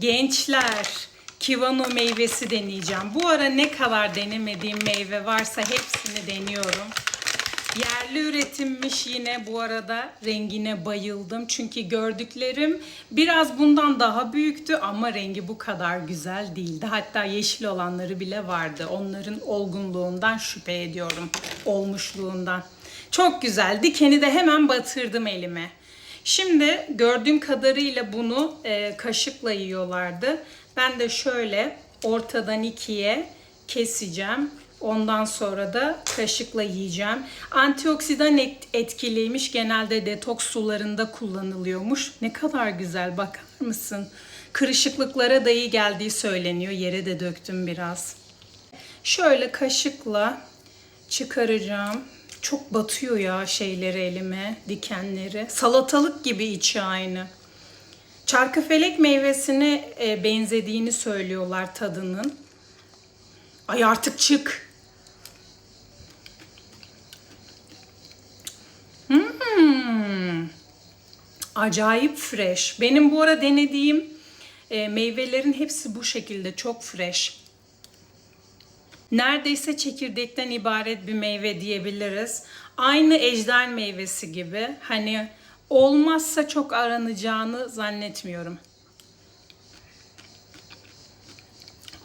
Gençler, kivano meyvesi deneyeceğim. Bu ara ne kadar denemediğim meyve varsa hepsini deniyorum. Yerli üretimmiş yine bu arada rengine bayıldım. Çünkü gördüklerim biraz bundan daha büyüktü ama rengi bu kadar güzel değildi. Hatta yeşil olanları bile vardı. Onların olgunluğundan şüphe ediyorum. Olmuşluğundan. Çok güzel. Dikeni de hemen batırdım elime. Şimdi gördüğüm kadarıyla bunu e, kaşıkla yiyorlardı. Ben de şöyle ortadan ikiye keseceğim. Ondan sonra da kaşıkla yiyeceğim. Antioksidan et- etkiliymiş. Genelde detoks sularında kullanılıyormuş. Ne kadar güzel bakar mısın? Kırışıklıklara da iyi geldiği söyleniyor. Yere de döktüm biraz. Şöyle kaşıkla çıkaracağım. Çok batıyor ya şeyleri elime, dikenleri. Salatalık gibi içi aynı. Çarkıfelek meyvesine e, benzediğini söylüyorlar tadının. Ay artık çık. Hmm. Acayip fresh. Benim bu ara denediğim e, meyvelerin hepsi bu şekilde çok fresh. Neredeyse çekirdekten ibaret bir meyve diyebiliriz. Aynı ejder meyvesi gibi. Hani olmazsa çok aranacağını zannetmiyorum.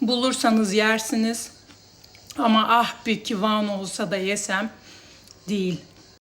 Bulursanız yersiniz. Ama ah bir kivan olsa da yesem değil.